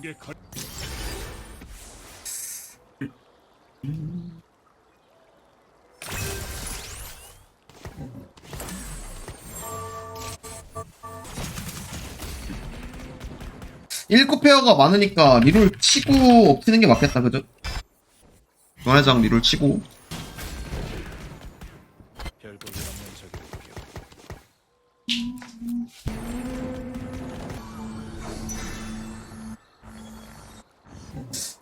발자국에 가... 일코 페어가 많으니까 리롤 치고 엎치는 게 맞겠다, 그죠? 연회장 리롤 치고.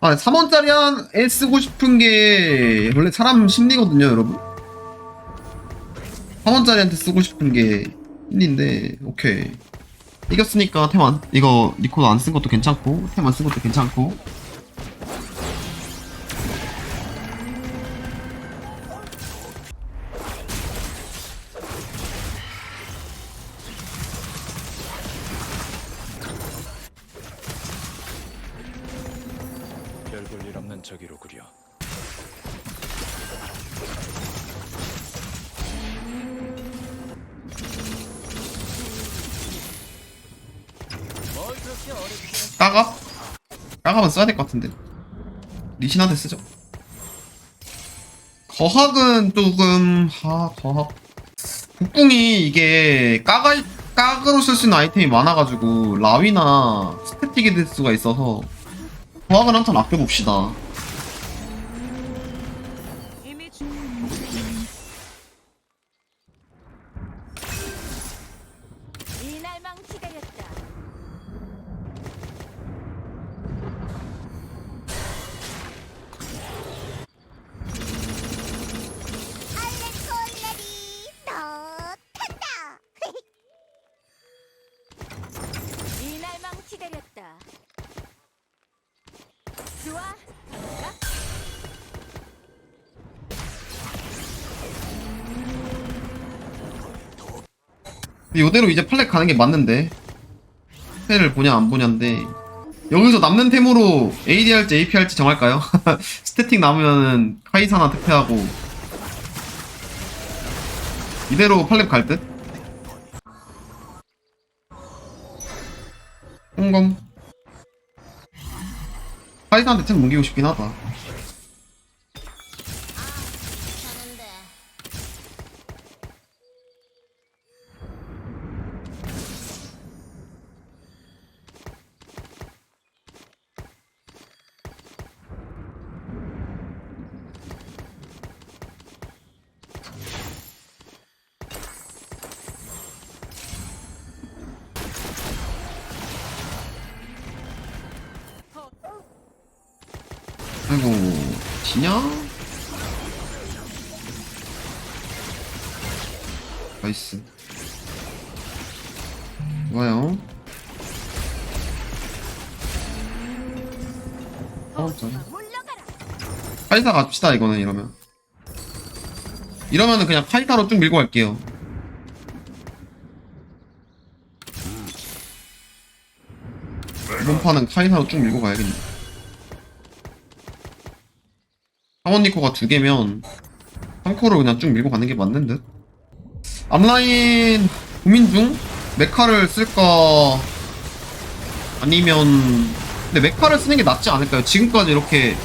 아, 3원짜리 한 애 쓰고 싶은 게 원래 사람 심리거든요, 여러분. 3원짜리한테 쓰고 싶은 게 심리인데, 오케이. 이겼으니까 태만. 이거 니코도 안 쓴 것도 괜찮고, 태만 쓴 것도 괜찮고. 별 볼 일 없는 적이로구려. 까가? 까가면 써야 될 것 같은데. 리신한테 쓰죠. 거학은 조금, 아, 거학. 국궁이 이게 까가, 까그로 쓸 수 있는 아이템이 많아가지고, 라위나 스태틱이 될 수가 있어서, 거학은 한턴 아껴봅시다. 이대로 이제 팔렉 가는 게 맞는데. 패를 보냐, 안 보냐인데. 여기서 남는 템으로 AD 할지 AP 할지 정할까요? 스태틱 남으면은 카이사나 특패하고. 이대로 팔렙 갈 듯? 홍검. 카이사한테 템 옮기고 싶긴 하다. 아이고, 지냐? 나이스. 좋아요. 어, 짠. 물러가라. 카이사 갑시다, 이거는, 이러면. 이러면은 그냥 카이사로 쭉 밀고 갈게요. 판은 카이사로 쭉 밀고 가야겠네. 상원 니코가 두 개면 3코를 그냥 쭉 밀고 가는 게 맞는 듯? 앞라인 고민 중? 메카를 쓸까 아니면 근데 메카를 쓰는 게 낫지 않을까요? 지금까지 이렇게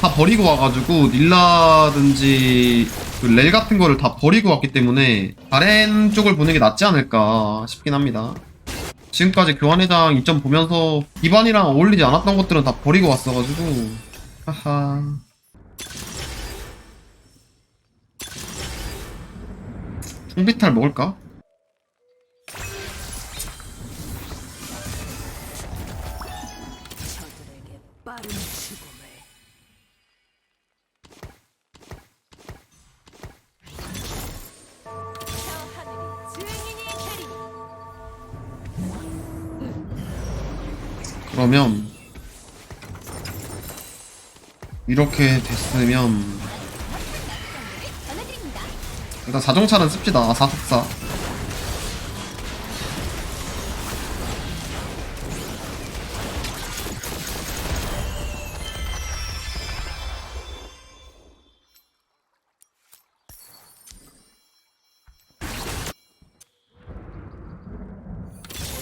다 버리고 와가지고 닐라든지 그 렐 같은 거를 다 버리고 왔기 때문에 바렌 쪽을 보는 게 낫지 않을까 싶긴 합니다. 지금까지 교환회장 이점 보면서 기반이랑 어울리지 않았던 것들은 다 버리고 왔어가지고 하하 총비탈 먹을까? 그러면 이렇게 됐으면. 일단 사정차는 씁시다 사석사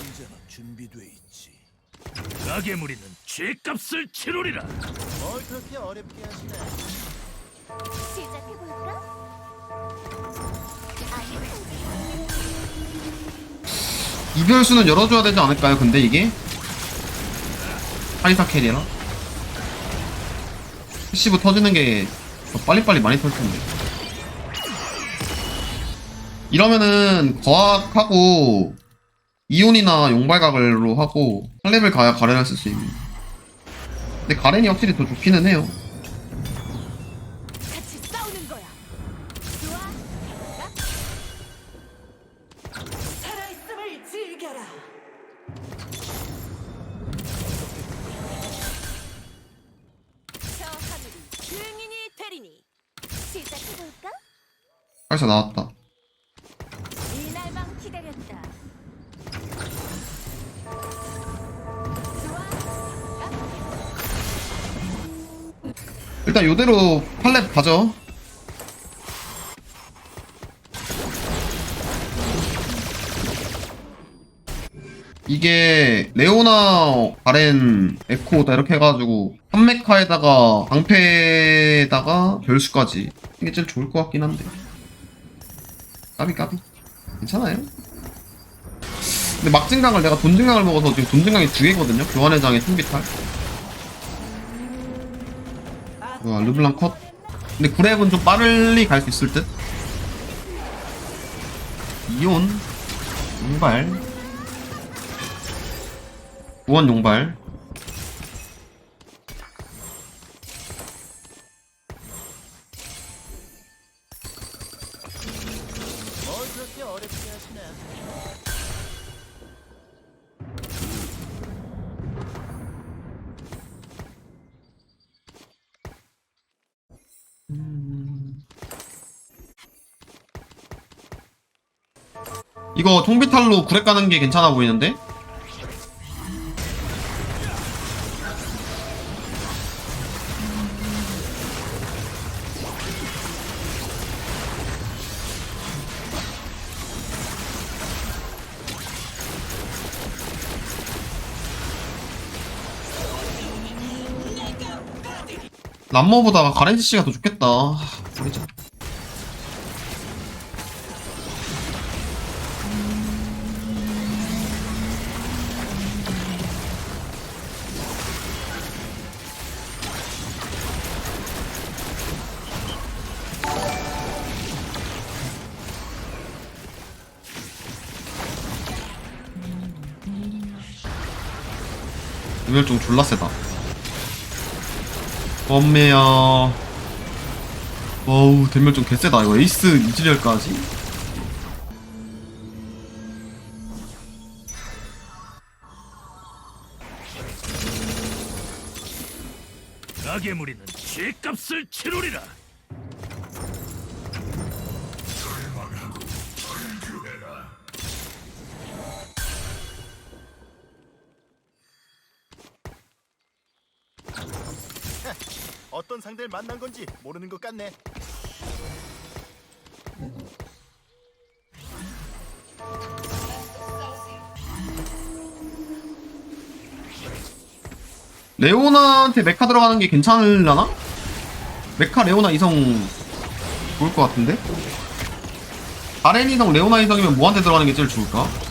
언제나 준비돼 있지. 낙의 무리는 죗값을 치르리라. 뭘 그렇게 어렵게 하시나? 시작해볼까? 이별수는 열어줘야 되지 않을까요? 근데 이게? 하이사 캐리라? 패시브 터지는 게 더 빨리빨리 많이 터질 텐데. 이러면은 거학하고 이온이나 용발각을로 하고 8레벨 가야 가렌을 쓸 수 있는. 근데 가렌이 확실히 더 좋기는 해요 벌써 나왔다. 이 날만 기다렸다. 일단 요대로 8렙 가죠. 이게 레오나 가렌 에코 다 이렇게 해가지고 3메카에다가 방패에다가 별수까지. 이게 제일 좋을 것 같긴 한데 까비 까비. 괜찮아요. 근데 막진강을 내가 돈진강을 먹어서 지금 돈진강이 두 개거든요? 교환회장의 신비탈. 와 르블랑 컷. 근데 구랩은 좀 빨리 갈 수 있을 듯? 이온. 용발. 우원 용발 그렇게 어렵게 하시나? 이거 통비탈로 구랩 가는 게 괜찮아 보이는데 람머보다 가렌지 씨가 더 좋겠다. 모르자. 이멸종 졸라 세다. 엄매야. 어우, 대멸종 개세다. 이거 에이스 이즈리얼까지? 악의 무리는 죗값을 치르리라. 상대를 만난 건지 모르는 것 같네. 레오나한테 메카 들어가는 게 괜찮으려나? 메카 레오나 이성 좋을 것 같은데? 아렌 이성 레오나 이성이면 뭐한테 들어가는 게 제일 좋을까?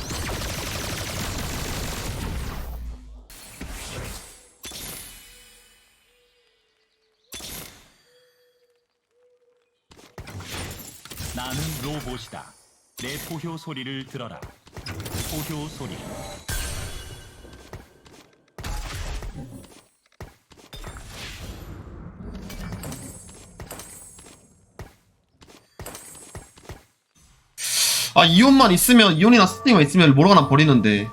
나는 로봇이다. 내 포효 소리를 들어라. 포효 소리. 아 이온만 있으면 이온이나 스팅만 있으면 모르가나 버리는데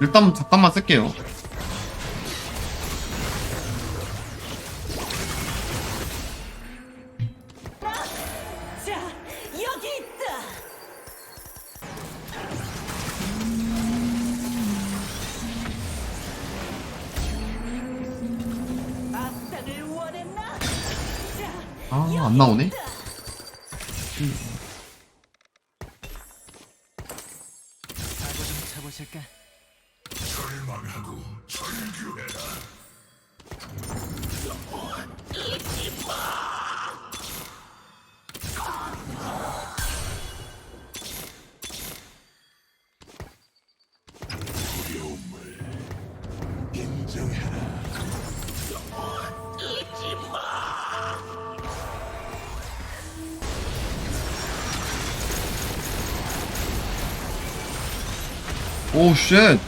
일단 잠깐만 쓸게요 안 나오네? 사 오, 쉣.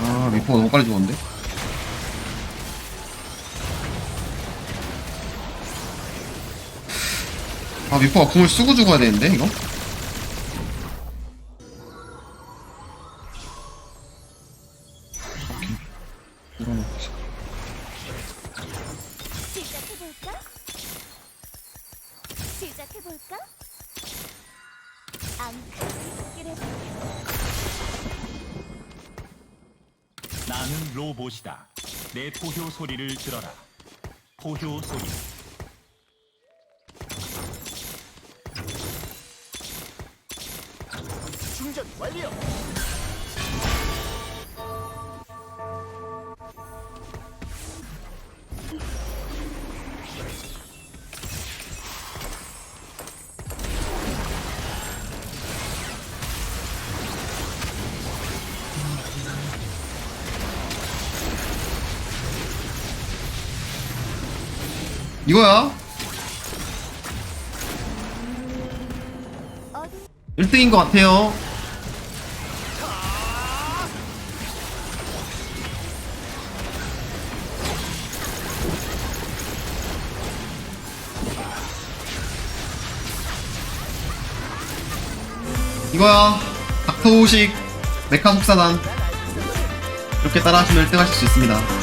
아, 미포가 너무 빨리 죽었는데? 아, 미포가 궁을 쓰고 죽어야 되는데, 이거? 나는 로봇이다. 내 포효 소리를 들어라. 포효 소리. 충전 완료. 이거야? 어디 1등인 것 같아요. 이거야. 닥터우식 메카 속사단. 이렇게 따라하시면 1등 하실 수 있습니다.